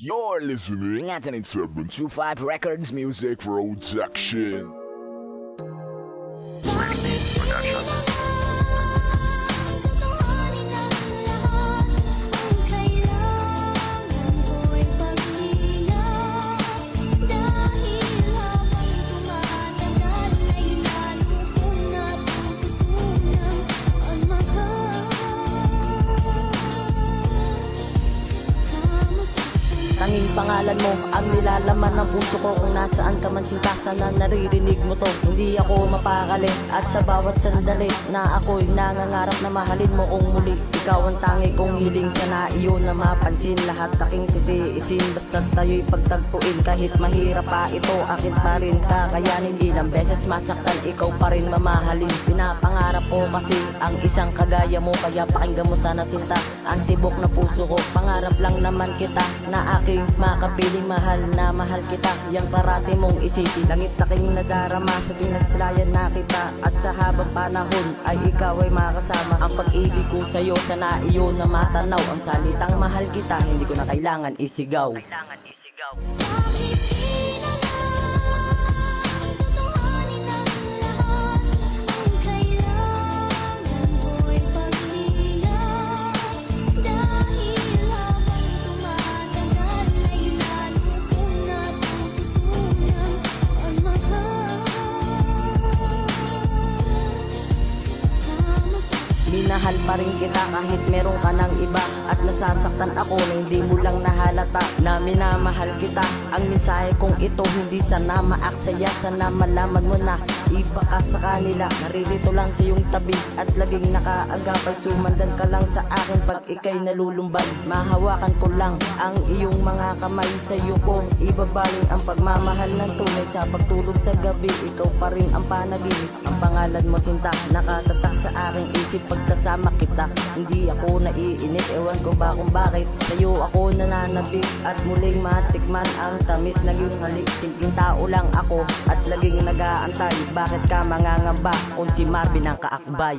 You're listening at an 725 Records Music Production. Tanging pangalan mo ang nilalaman ng puso ko Kung nasaan ka man sinta sana naririnig mo to. Hindi ako mapakali at sa bawat sandali Na ako'y nangangarap na mahalin mo kung muli. Ikaw ang tangi kong hiling sana iyo na mapansin Lahat aking titiisin. Basta tayo'y pagtagpuin Kahit mahirap pa ito akin pa rin kakayanin. Ilang beses masaktan ikaw pa rin mamahalin. Pinapangarap ko kasi ang isang kagaya mo Kaya pakinggan mo sana sinta Ang tibok na puso ko. Pangarap lang naman kita na aking makapiling mahal na mahal kita. Yang parati mong isipin Langit aking nadarama. Sa pinaslayan na kita At sa habang panahon ay ikaw ay makasama. Ang pag-ibig ko sa'yo sana iyo na matanaw. Ang salitang mahal kita hindi ko na kailangan isigaw Minahal pa rin kita kahit meron ka ng iba. At nasasaktan ako na hindi mo lang nahalata Na minamahal kita. Ang mensahe kong ito hindi sana maaksaya. Sana malaman mo na iba ka sa kanila. Naririto lang sa iyong tabi At laging nakaagapay. Sumandan ka lang sa akin pag ikay nalulumbad Mahawakan ko lang ang iyong mga kamay Sa iyo kong ibabaling ang pagmamahal ng tunay. Sa pagtulog sa gabi Ikaw pa rin ang panaginip Ang pangalan mo sinta Nakatatak sa aking isip pagkasama kita. Hindi ako naiinip Ewan ko ba kung bakit. Sa'yo ako nananabik At muling matikman ang tamis. Ng iyong halik Simpleng tao lang ako At laging nag-aantay Bakit ka mangangamba Kung si Marvin ang kaakbay